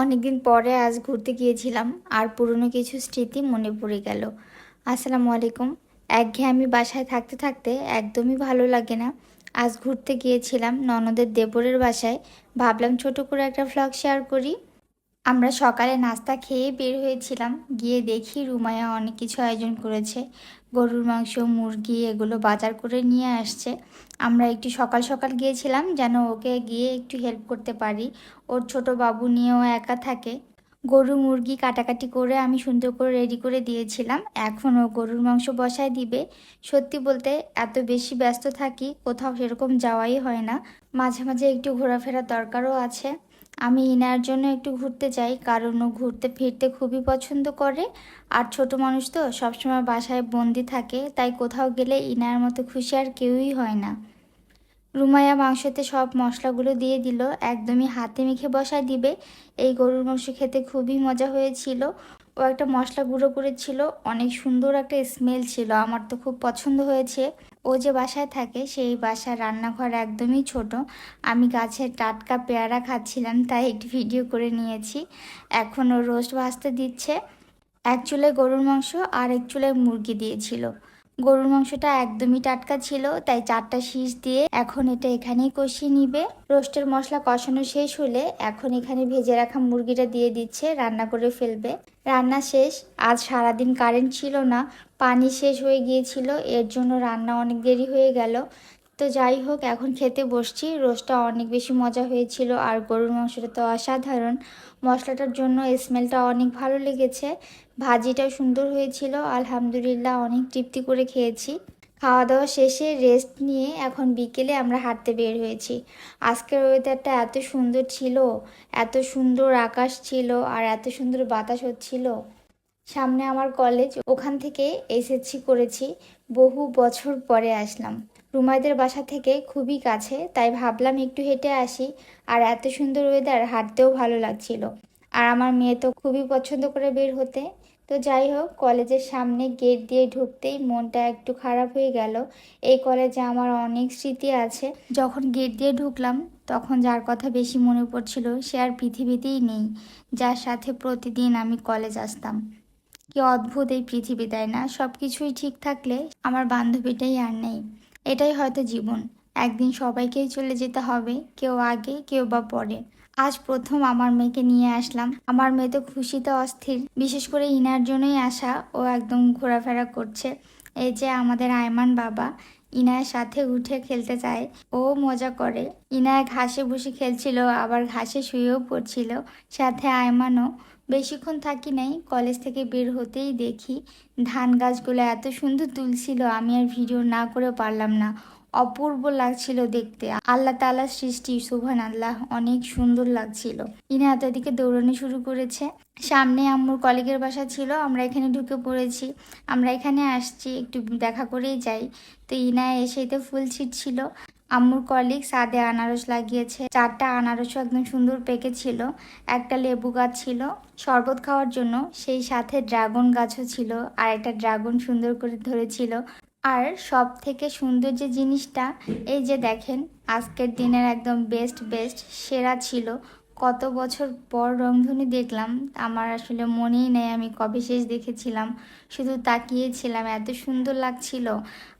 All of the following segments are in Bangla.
অনেকদিন পরে আজ ঘুরতে গিয়েছিলাম, আর পুরনো কিছু স্মৃতি মনে পড়ে গেল। আসসালামু আলাইকুম। একঘেয়ে বাসায় থাকতে থাকতে একদমই ভালো লাগে না। আজ ঘুরতে গিয়েছিলাম ননদের দেবরের বাসায়। ভাবলাম ছোট করে একটা ফ্লগ শেয়ার করি। আমরা সকালে নাস্তা খেয়ে বের হয়েছিলাম। গিয়ে দেখি রুমায়া অনেক কিছু আয়োজন করেছে। গরুর মাংস, মুরগি এগুলো বাজার করে নিয়ে আসছে। আমরা একটু সকাল সকাল গিয়েছিলাম যেন ওকে গিয়ে একটু হেল্প করতে পারি। ওর ছোট বাবু নিয়েও একা থাকে। গরু, মুরগি কাটাকাটি করে আমি সুন্দর করে রেডি করে দিয়েছিলাম। এখন ও গরুর মাংস বসায় দিবে। সত্যি বলতে এত বেশি ব্যস্ত থাকি, কোথাও সেরকম যাওয়াই হয় না। মাঝে মাঝে একটু ঘোরাফেরার দরকারও আছে। আমি ইনার জন্য একটু ঘুরতে যাই, কারণ ও ঘুরতে ফিরতে খুবই পছন্দ করে। আর ছোট মানুষ তো সবসময় বাসায় বন্দি থাকে, তাই কোথাও গেলে ইনার মতো খুশি আর কেউই হয় না। রুমায়া মাংসতে সব মশলাগুলো দিয়ে দিল, একদমই হাতে মেখে বসায় দিবে। এই গরুর মাংস খেতে খুবই মজা হয়েছিল। ও একটা মশলা গুঁড়ো করেছিল, অনেক সুন্দর একটা স্মেল ছিল, আমার তো খুব পছন্দ হয়েছে। ও যে বাসায় থাকে, সেই বাসার রান্নাঘর একদমই ছোট। আমি গাছের টাটকা পেয়ারা খাচ্ছিলাম, তাই একটি ভিডিও করে নিয়েছি। এখন ও রোস্ট ভাজতে দিচ্ছে। এক চুলে গরুর মাংস আর এক চুলে মুরগি দিয়েছিল। গরুর মাংসটা একদমই টাটকা ছিল, তাই চারটা শীষ দিয়ে এখন এটা এখানেই কষিয়ে নিবে। রোস্টের মশলা কষানো শেষ হলে এখন এখানে ভেজে রাখা মুরগিটা দিয়ে দিচ্ছে, রান্না করে ফেলবে। রান্না শেষ, আজ সারাদিন কারেন্ট ছিল না, পানি শেষ হয়ে গিয়েছিল, এর জন্য রান্না অনেক দেরি হয়ে গেল। তো যাই হোক, এখন খেতে বসছি। রোস্টটা অনেক বেশি মজা হয়েছিল আর গরুর মাংসটা তো অসাধারণ। মশলাটার জন্য স্মেলটা অনেক ভালো লেগেছে। ভাজিটাও সুন্দর হয়েছিল। আলহামদুলিল্লাহ অনেক তৃপ্তি করে খেয়েছি। খাওয়া দাওয়া শেষে রেস্ট নিয়ে এখন বিকেলে আমরা হাঁটতে বের হয়েছি। আজকের ওয়েদারটা এত সুন্দর ছিল, এত সুন্দর আকাশ ছিল আর এত সুন্দর বাতাস হচ্ছিল। সামনে আমার কলেজ ওখান থেকে এসএসসি করেছি। বহু বছর পরে আসলাম। রুমাইদের বাসা থেকে খুবই কাছে, তাই ভাবলাম একটু হেঁটে আসি। আর এত সুন্দর ওয়েদার হাঁটতেও ভালো লাগছিল। আর আমার মেয়ে তো খুবই পছন্দ করে বের হতে। তো যাই হোক, কলেজের সামনে গেট দিয়ে ঢুকতেই মনটা একটু খারাপ হয়ে গেল। এই কলেজে আমার অনেক স্মৃতি আছে। যখন গেট দিয়ে ঢুকলাম, তখন যার কথা বেশি মনে পড়ছিল, সে আর পৃথিবীতেই নেই। যার সাথে প্রতিদিন আমি কলেজ আসতাম। কি অদ্ভুত এই পৃথিবী, তাই না? সব কিছুই ঠিক থাকলে আমার বান্ধবীটাই আর নেই। এটাই হয়তো জীবন। একদিন সবাইকেই চলে যেতে হবে, কেউ আগে, কেউ বা পরে। আজ প্রথম আমার মেয়েকে নিয়ে আসলাম। আমার মেয়ে তো খুশিতে অস্থির। বিশেষ করে ইনার জন্যই আসা। ও একদম ঘোরাফেরা করছে। এই যে আমাদের আয়মান বাবা ইনায়ের সাথে উঠে খেলতে চায়। ও মজা করে। ইনায় ঘাসে বসে খেলছিল, আবার ঘাসে শুয়েও পড়ছিল। সাথে আয়মানও বেশিক্ষণ থাকি নাই কলেজ থেকে বের হতেই দেখি ধান গাছগুলো এত সুন্দর তুলছিল, আমি আর ভিডিও না করে পারলাম না। অপূর্ব লাগছিল দেখতে। আল্লাহ তালার সৃষ্টি সুভান আল্লাহ অনেক সুন্দর লাগছিল। ইনা এত দিকে দৌড়ানো শুরু করেছে। সামনে আম্মুর কলিগের বাসা ছিল, আমরা এখানে ঢুকে পড়েছি। আমরা এখানে আসছি, একটু দেখা করেই যাই। তো ইনা এসে তো ফুল ছিটছিল। আম্মুর কলিগ সাদে আনারস লাগিয়েছে। চারটা আনারসও একদম সুন্দর পেকেছিল একটা লেবু গাছ ছিল। শরবত খাওয়ার জন্য সেই সাথে ড্রাগন গাছও ছিল। আর একটা ড্রাগন সুন্দর করে ধরেছিল। আর সব থেকে সুন্দর যে জিনিসটা, এই যে দেখেন, আজকের দিনের একদম বেস্ট বেস্ট সেরা ছিল কত বছর পর রংধনু দেখলাম, আমার আসলে মনেই নেই আমি কবে শেষ দেখেছিলাম। শুধু তাকিয়েছিলাম, এত সুন্দর লাগছিল।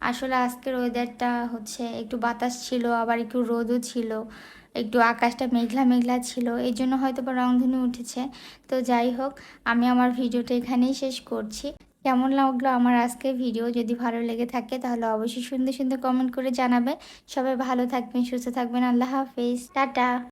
আসলে আজকের ওয়েদারটা হচ্ছে একটু বাতাস ছিল, আবার একটু রোদও ছিল, একটু আকাশটা মেঘলা মেঘলা ছিল এই জন্য হয়তো বা রংধনু উঠেছে। তো যাই হোক, আমি আমার ভিডিওটা এখানেই শেষ করছি। কেমন লাগল আমার আজকের ভিডিও যদি ভালো লেগে থাকে, তাহলে অবশ্যই সুন্দর সুন্দর কমেন্ট করে জানাবে। সবাই ভালো থাকবেন, সুস্থ থাকবেন, আল্লাহ হাফিজ। টাটা!